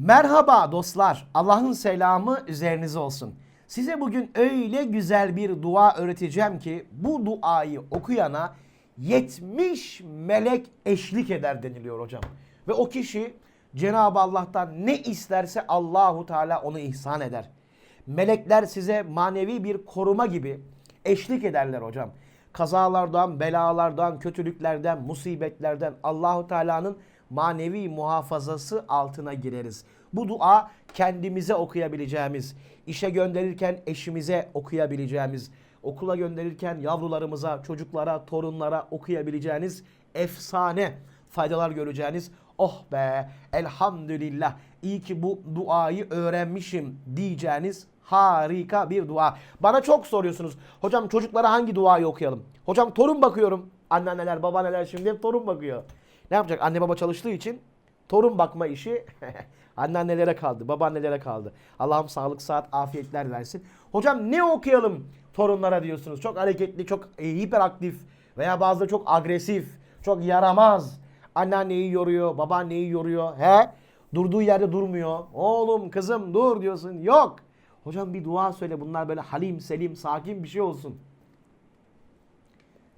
Merhaba dostlar. Allah'ın selamı üzerinize olsun. Size bugün öyle güzel bir dua öğreteceğim ki bu duayı okuyana 70 melek eşlik eder deniliyor hocam. Ve o kişi Cenab-ı Allah'tan ne isterse Allahu Teala onu ihsan eder. Melekler size manevi bir koruma gibi eşlik ederler hocam. Kazalardan, belalardan, kötülüklerden, musibetlerden Allahu Teala'nın manevi muhafazası altına gireriz. Bu dua kendimize okuyabileceğimiz, işe gönderirken eşimize okuyabileceğimiz, okula gönderirken yavrularımıza, çocuklara, torunlara okuyabileceğiniz efsane faydalar göreceğiniz. Oh be elhamdülillah iyi ki bu duayı öğrenmişim diyeceğiniz harika bir dua. Bana çok soruyorsunuz. Hocam çocuklara hangi duayı okuyalım? Hocam torun bakıyorum. Anneanneler, babaanneler şimdi hep torun bakıyor. Ne yapacak? Anne baba çalıştığı için torun bakma işi anneannelere kaldı, babaannelere kaldı. Allah'ım sağlık, saat, afiyetler versin. Hocam ne okuyalım torunlara diyorsunuz. Çok hareketli, çok e, hiperaktif veya bazıları çok agresif, çok yaramaz. Anneanneyi yoruyor, babaanneyi yoruyor. He? Durduğu yerde durmuyor. Oğlum, kızım dur diyorsun. Yok. Hocam bir dua söyle. Bunlar böyle halim, selim, sakin bir şey olsun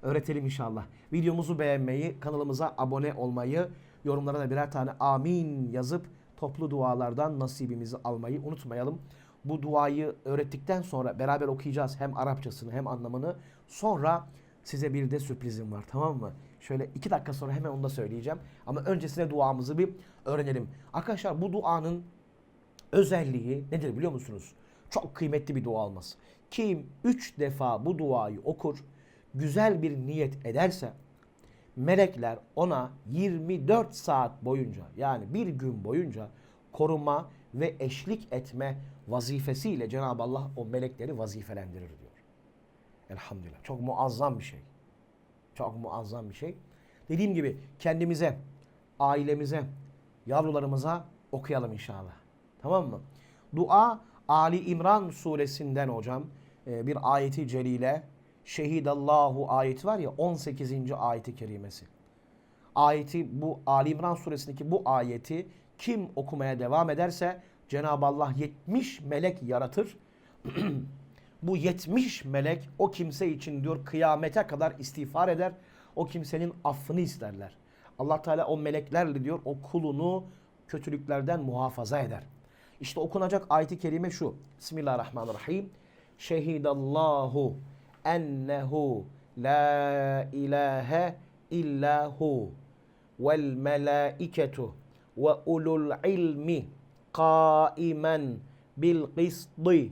öğretelim inşallah. Videomuzu beğenmeyi, kanalımıza abone olmayı, yorumlara da birer tane amin yazıp toplu dualardan nasibimizi almayı unutmayalım. Bu duayı öğrettikten sonra beraber okuyacağız hem Arapçasını hem anlamını. Sonra size bir de sürprizim var tamam mı? Şöyle iki dakika sonra hemen onu da söyleyeceğim. Ama öncesine duamızı bir öğrenelim. Arkadaşlar bu duanın özelliği nedir biliyor musunuz? Çok kıymetli bir dua olması. Kim üç defa bu duayı okur, güzel bir niyet ederse melekler ona 24 saat boyunca yani bir gün boyunca koruma ve eşlik etme vazifesiyle Cenab-ı Allah o melekleri vazifelendirir diyor. Elhamdülillah. Çok muazzam bir şey. Çok muazzam bir şey. Dediğim gibi kendimize, ailemize, yavrularımıza okuyalım inşallah. Tamam mı? Dua Ali İmran suresinden hocam e, bir ayeti celile Şehidallahu ayeti var ya 18. ayeti kerimesi. Ayeti bu Ali İmran suresindeki bu ayeti kim okumaya devam ederse Cenab-ı Allah 70 melek yaratır. bu 70 melek o kimse için diyor kıyamete kadar istiğfar eder. O kimsenin affını isterler. Allah Teala o meleklerle diyor o kulunu kötülüklerden muhafaza eder. İşte okunacak ayeti kerime şu. Bismillahirrahmanirrahim. Şehidallahu ennehu la ilahe illahu vel melaiketu ve ulul ilmi qaimen bil qisdi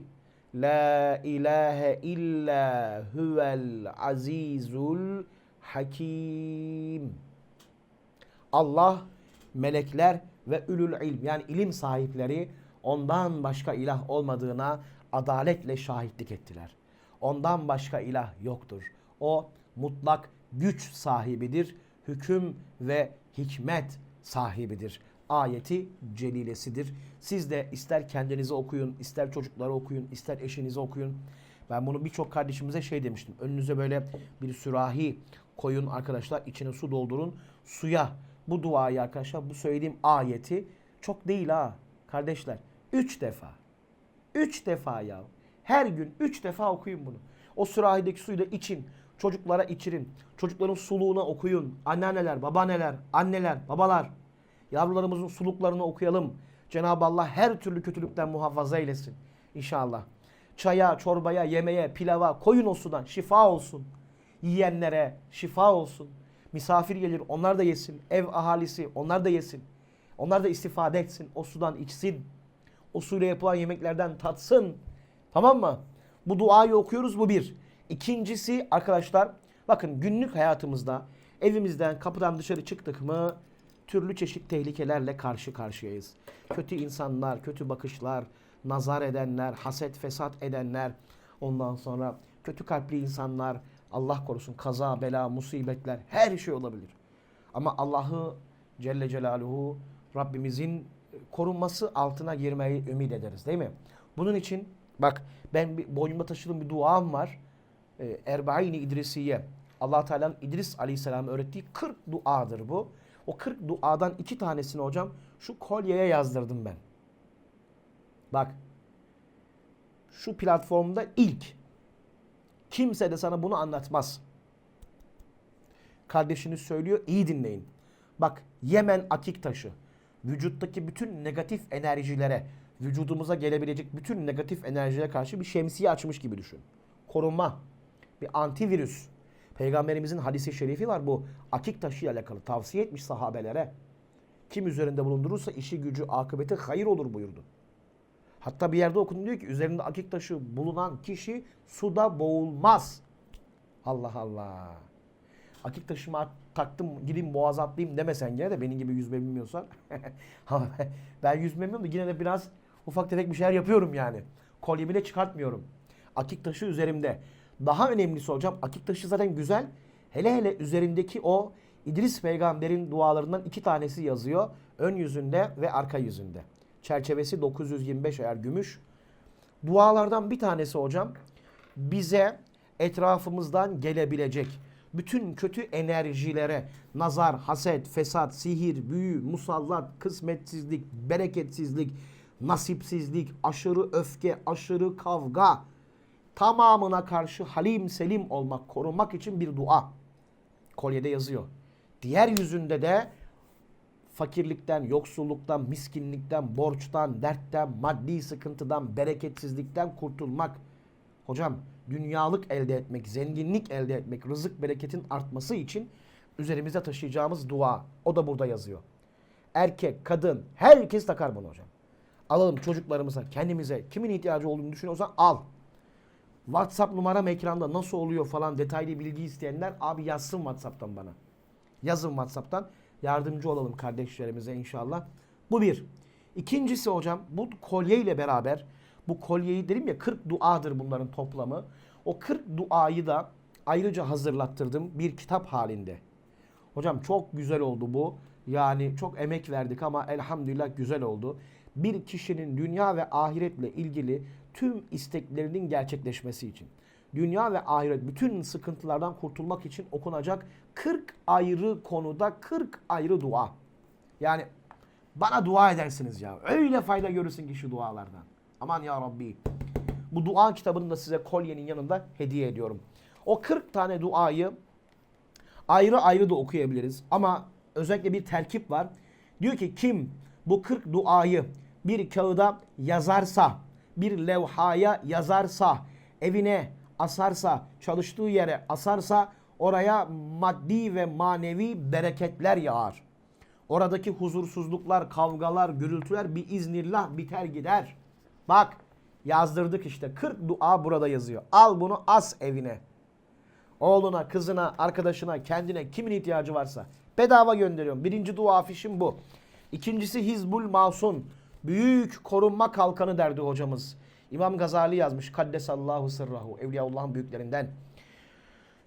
la ilahe illa huvel azizul hakim. Allah, melekler ve ülül ilm yani ilim sahipleri ondan başka ilah olmadığına adaletle şahitlik ettiler. Ondan başka ilah yoktur. O mutlak güç sahibidir. Hüküm ve hikmet sahibidir. Ayeti celilesidir. Siz de ister kendinize okuyun, ister çocuklara okuyun, ister eşinize okuyun. Ben bunu birçok kardeşimize şey demiştim. Önünüze böyle bir sürahi koyun arkadaşlar. içine su doldurun. Suya bu duayı arkadaşlar bu söylediğim ayeti çok değil ha kardeşler. Üç defa. Üç defa ya. Her gün üç defa okuyun bunu. O sürahideki suyu da için. Çocuklara içirin. Çocukların suluğuna okuyun. Anneanneler, babaanneler, anneler, babalar. Yavrularımızın suluklarını okuyalım. Cenab-ı Allah her türlü kötülükten muhafaza eylesin. İnşallah. Çaya, çorbaya, yemeğe, pilava koyun o sudan. Şifa olsun. Yiyenlere şifa olsun. Misafir gelir onlar da yesin. Ev ahalisi onlar da yesin. Onlar da istifade etsin. O sudan içsin. O suyla yapılan yemeklerden tatsın. Tamam mı? Bu duayı okuyoruz bu bir. İkincisi arkadaşlar bakın günlük hayatımızda evimizden kapıdan dışarı çıktık mı türlü çeşit tehlikelerle karşı karşıyayız. Kötü insanlar, kötü bakışlar, nazar edenler, haset fesat edenler, ondan sonra kötü kalpli insanlar, Allah korusun kaza, bela, musibetler her şey olabilir. Ama Allah'ı Celle Celaluhu Rabbimizin korunması altına girmeyi ümit ederiz değil mi? Bunun için bak ben bir, boynumda taşıdığım bir duam var. Ee, Erbaini İdrisiye. allah Teala'nın İdris Aleyhisselam öğrettiği 40 duadır bu. O 40 duadan iki tanesini hocam şu kolyeye yazdırdım ben. Bak. Şu platformda ilk. Kimse de sana bunu anlatmaz. Kardeşiniz söylüyor. iyi dinleyin. Bak Yemen akik taşı. Vücuttaki bütün negatif enerjilere, vücudumuza gelebilecek bütün negatif enerjilere karşı bir şemsiye açmış gibi düşün. Korunma. Bir antivirüs. Peygamberimizin hadisi şerifi var bu akik taşı ile alakalı. Tavsiye etmiş sahabelere. Kim üzerinde bulundurursa işi gücü akıbeti hayır olur buyurdu. Hatta bir yerde okudum diyor ki üzerinde akik taşı bulunan kişi suda boğulmaz. Allah Allah. Akik taşıma taktım gideyim boğaz atlayayım demesen gene de benim gibi yüzme bilmiyorsan. Ben yüzme bilmiyorum da yine de biraz ufak tefek bir şeyler yapıyorum yani. Kolyemi de çıkartmıyorum. Akik taşı üzerimde. Daha önemlisi hocam akik taşı zaten güzel. Hele hele üzerindeki o İdris peygamberin dualarından iki tanesi yazıyor. Ön yüzünde ve arka yüzünde. Çerçevesi 925 eğer gümüş. Dualardan bir tanesi hocam bize etrafımızdan gelebilecek bütün kötü enerjilere nazar, haset, fesat, sihir, büyü, musallat, kısmetsizlik, bereketsizlik, nasipsizlik, aşırı öfke, aşırı kavga tamamına karşı halim selim olmak, korunmak için bir dua. Kolyede yazıyor. Diğer yüzünde de fakirlikten, yoksulluktan, miskinlikten, borçtan, dertten, maddi sıkıntıdan, bereketsizlikten kurtulmak. Hocam dünyalık elde etmek, zenginlik elde etmek, rızık bereketin artması için üzerimize taşıyacağımız dua. O da burada yazıyor. Erkek, kadın, herkes takar bunu hocam. Alalım çocuklarımıza, kendimize, kimin ihtiyacı olduğunu düşünüyorsan al. WhatsApp numaram ekranda nasıl oluyor falan detaylı bilgi isteyenler abi yazsın WhatsApp'tan bana. Yazın WhatsApp'tan. Yardımcı olalım kardeşlerimize inşallah. Bu bir. İkincisi hocam bu kolye ile beraber bu kolyeyi dedim ya 40 duadır bunların toplamı. O 40 duayı da ayrıca hazırlattırdım bir kitap halinde. Hocam çok güzel oldu bu. Yani çok emek verdik ama elhamdülillah güzel oldu. Bir kişinin dünya ve ahiretle ilgili tüm isteklerinin gerçekleşmesi için. Dünya ve ahiret bütün sıkıntılardan kurtulmak için okunacak 40 ayrı konuda 40 ayrı dua. Yani bana dua edersiniz ya. Öyle fayda görürsün ki şu dualardan. Aman ya Rabbi. Bu dua kitabını da size kolyenin yanında hediye ediyorum. O 40 tane duayı ayrı ayrı da okuyabiliriz. Ama özellikle bir terkip var. Diyor ki kim bu 40 duayı bir kağıda yazarsa, bir levhaya yazarsa, evine asarsa, çalıştığı yere asarsa oraya maddi ve manevi bereketler yağar. Oradaki huzursuzluklar, kavgalar, gürültüler bir iznillah biter gider. Bak yazdırdık işte 40 dua burada yazıyor. Al bunu as evine. Oğluna, kızına, arkadaşına, kendine kimin ihtiyacı varsa bedava gönderiyorum. Birinci dua afişim bu. İkincisi Hizbul Masun. Büyük korunma kalkanı derdi hocamız. İmam Gazali yazmış. Kaddesallahu sırrahu. Evliyaullah'ın büyüklerinden.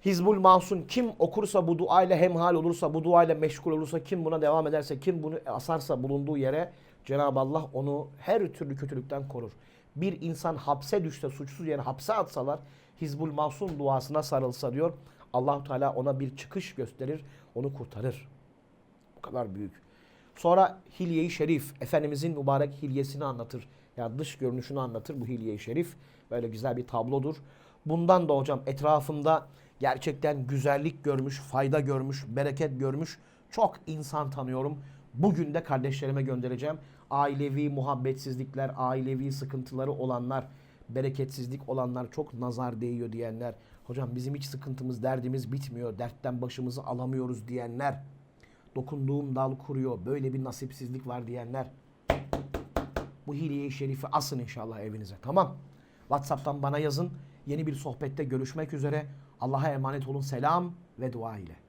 Hizbul Mahsun kim okursa bu duayla hemhal olursa, bu duayla meşgul olursa, kim buna devam ederse, kim bunu asarsa bulunduğu yere Cenab-ı Allah onu her türlü kötülükten korur. Bir insan hapse düşse, suçsuz yere hapse atsalar, Hizbul Mahsun duasına sarılsa diyor, allah Teala ona bir çıkış gösterir, onu kurtarır. Bu kadar büyük. Sonra Hilye-i Şerif, Efendimizin mübarek hilyesini anlatır. Yani dış görünüşünü anlatır bu Hilye-i Şerif. Böyle güzel bir tablodur. Bundan da hocam etrafımda gerçekten güzellik görmüş, fayda görmüş, bereket görmüş çok insan tanıyorum. Bugün de kardeşlerime göndereceğim. Ailevi muhabbetsizlikler, ailevi sıkıntıları olanlar, bereketsizlik olanlar, çok nazar değiyor diyenler. Hocam bizim hiç sıkıntımız, derdimiz bitmiyor, dertten başımızı alamıyoruz diyenler. Dokunduğum dal kuruyor, böyle bir nasipsizlik var diyenler. Bu hilye-i şerifi asın inşallah evinize. Tamam. WhatsApp'tan bana yazın. Yeni bir sohbette görüşmek üzere. Allah'a emanet olun. Selam ve dua ile.